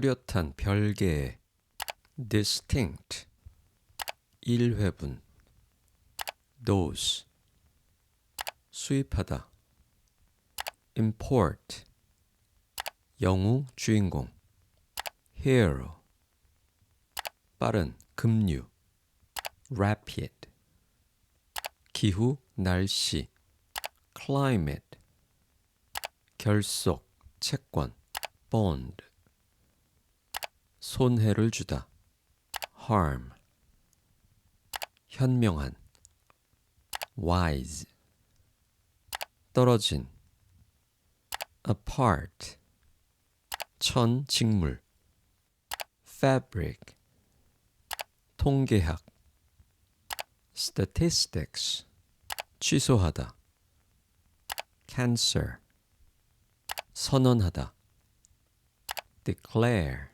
뚜렷한 별개의 distinct 1회분 dose 수입하다 import 영웅 주인공 hero 빠른 급류 rapid 기후 날씨 climate 결속 채권 bond 손해를 주다 harm 현명한 wise 떨어진 apart 천 직물 fabric 통계학 statistics 취소하다 cancer 선언하다 declare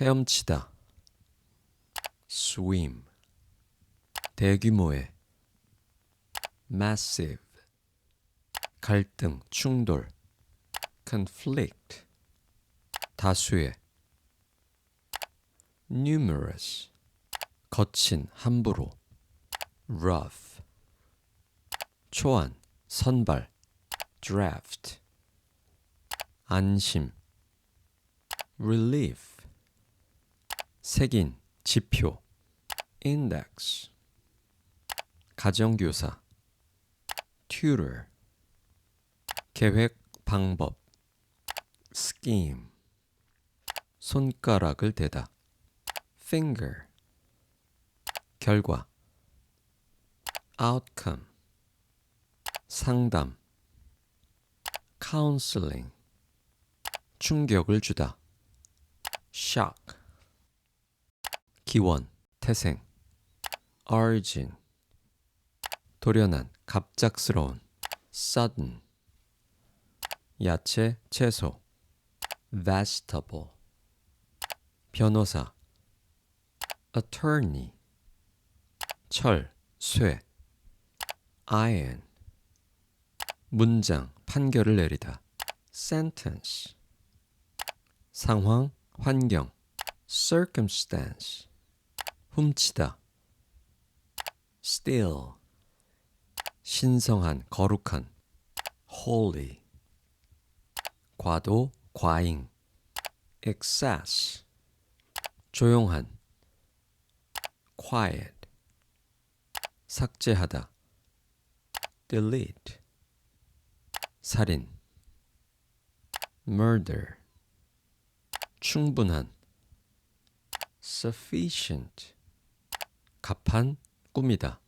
헤엄치다 swim 대규모의 massive 갈등, 충돌 conflict 다수의 numerous 거친, 함부로 rough 초안, 선발 draft 안심 relief 색인, 지표 index 가정교사 tutor 계획, 방법 scheme 손가락을 대다 finger 결과 outcome 상담 counseling 충격을 주다 shock 기원 태생 origin 돌연한 갑작스러운 sudden 야채 채소 vegetable 변호사 attorney 철, 쇠 iron 문장, 판결을 내리다 sentence 상황, 환경 circumstance 훔치다 steal 신성한, 거룩한 holy 과도, 과잉 excess 조용한 quiet 삭제하다 delete 살인 murder 충분한 sufficient 갑판 꾸미다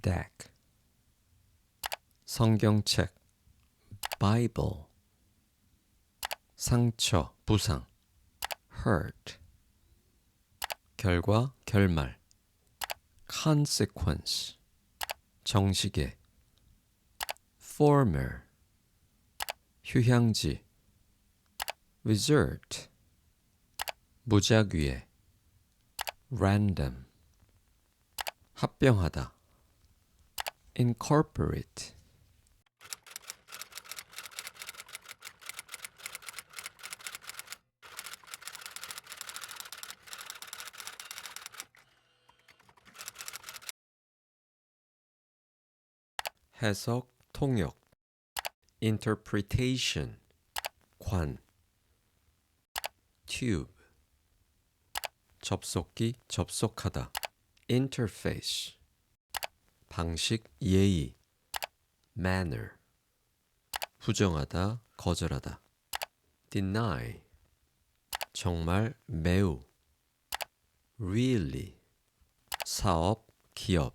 deck 성경책 Bible 상처 부상 hurt 결과 결말 consequence 정시계 former 휴양지 resort 무작위에 random 합병하다 incorporate 해석, 통역 interpretation 관 tube 접속기, 접속하다 interface 방식, 예의 manner 부정하다, 거절하다 deny 정말, 매우 really 사업, 기업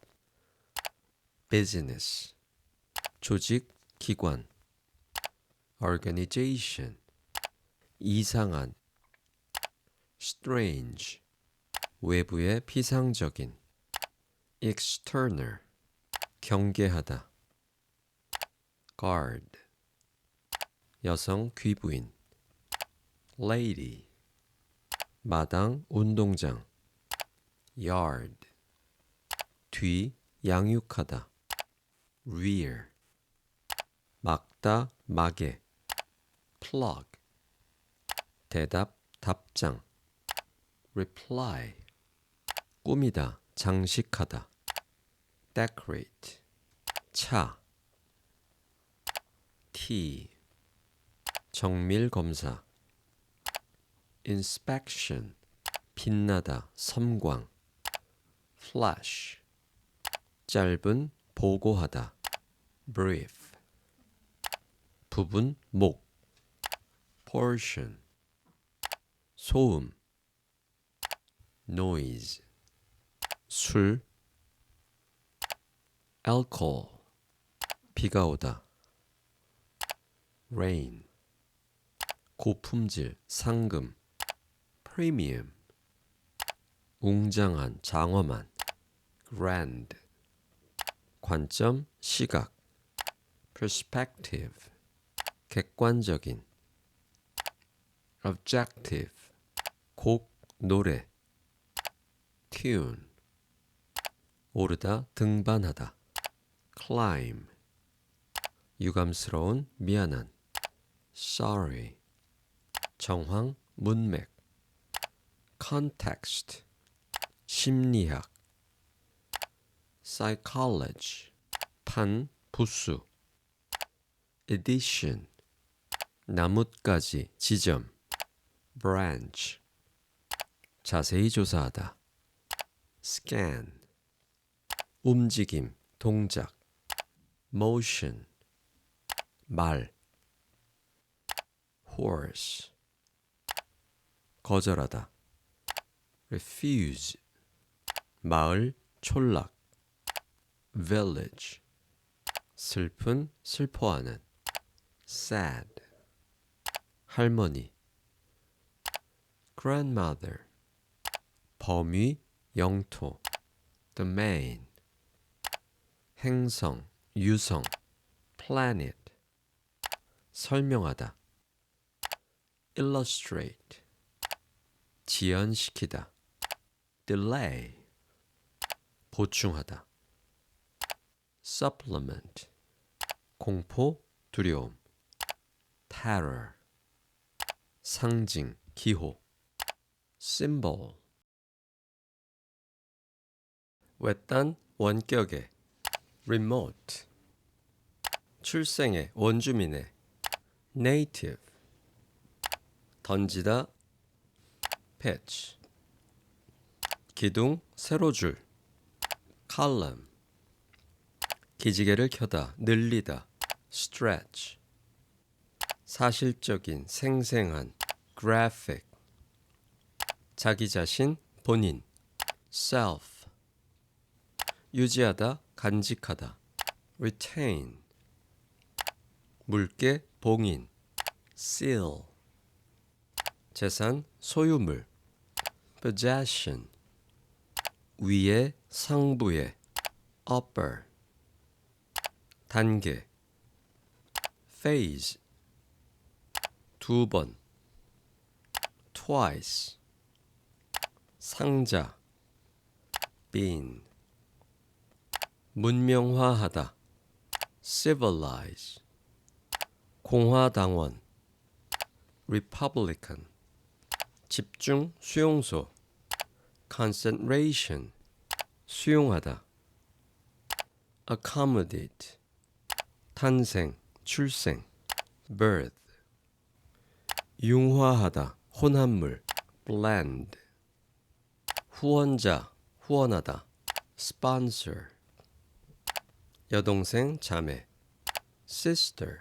business 조직, 기관 organization 이상한 strange 외부의 피상적인 external 경계하다. guard 여성 귀부인. lady 마당 운동장. yard 뒤 양육하다. rear 막다 마개 plug 대답 답장. reply 꾸미다 장식하다 decorate 차 tea 정밀 검사 inspection 빛나다 섬광 flash 짧은 보고하다 brief 부분 목 portion 소음 noise 술 alcohol 비가 오다 rain 고품질 상금 premium 웅장한 장엄한 grand 관점 시각 perspective 객관적인 objective 곡 노래 tune 오르다 등반하다 climb 유감스러운 미안한 sorry 정황 문맥 context 심리학 psychology 판 부수 edition 나뭇가지 지점 branch 자세히 조사하다 scan 움직임 동작 motion 말 horse 거절하다 refuse 마을 촌락 village 슬픈 슬퍼하는 sad 할머니 grandmother 범위 영토 domain 행성 유성 planet 설명하다 illustrate 지연시키다 delay 보충하다 supplement 공포 두려움 terror 상징 기호 symbol 외딴 원격의 remote 출생의 원주민의 native 던지다 pitch 기둥 세로줄 column 기지개를 켜다 늘리다 stretch 사실적인 생생한 graphic 자기 자신 본인 self 유지하다 간직하다 retain 물개 봉인 seal 재산 소유물 possession 위에 상부에 upper 단계 phase 두 번 twice 상자 bin 문명화하다 civilize 공화당원 republican 집중 수용소 concentration 수용하다 accommodate 탄생 출생 birth 융화하다 혼합물 blend 후원자 후원하다 sponsor 여동생 자매 sister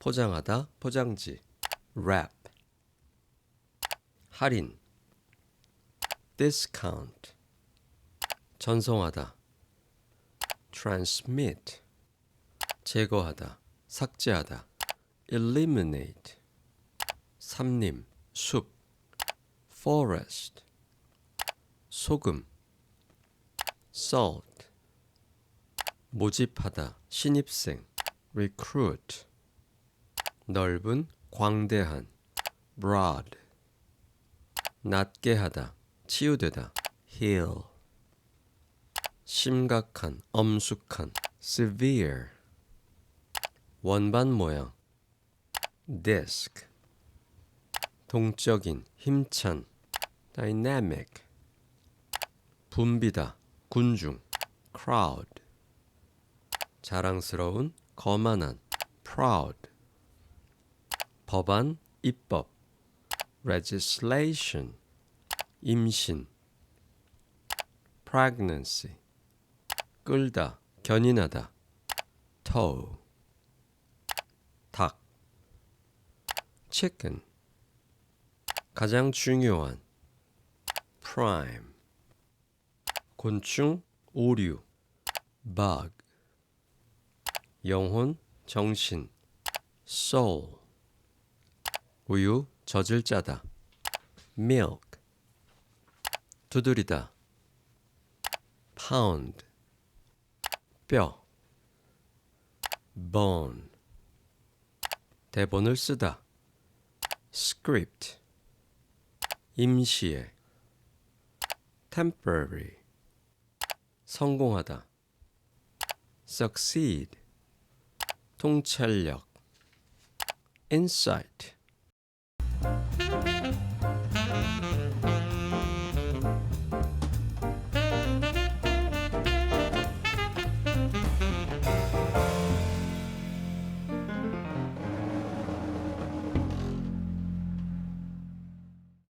포장하다 포장지 wrap 할인 discount 전송하다 transmit 제거하다 삭제하다 eliminate 삼림 숲 forest 소금 salt 모집하다 신입생 recruit. 넓은 광대한 broad. 낮게 하다 치유되다 heal 심각한 엄숙한 severe. 원반 모양 disk 동적인 힘찬 dynamic. 붐비다 군중 crowd 자랑스러운 거만한 proud 법안 입법 legislation 임신 pregnancy 끌다 견인하다 tow 닭 chicken 가장 중요한 prime 곤충 오류 bug 영혼 정신 soul 우유 젖을 짜다 milk 두드리다 pound 뼈 bone 대본을 쓰다 script 임시에 temporary 성공하다 succeed 통찰력 insight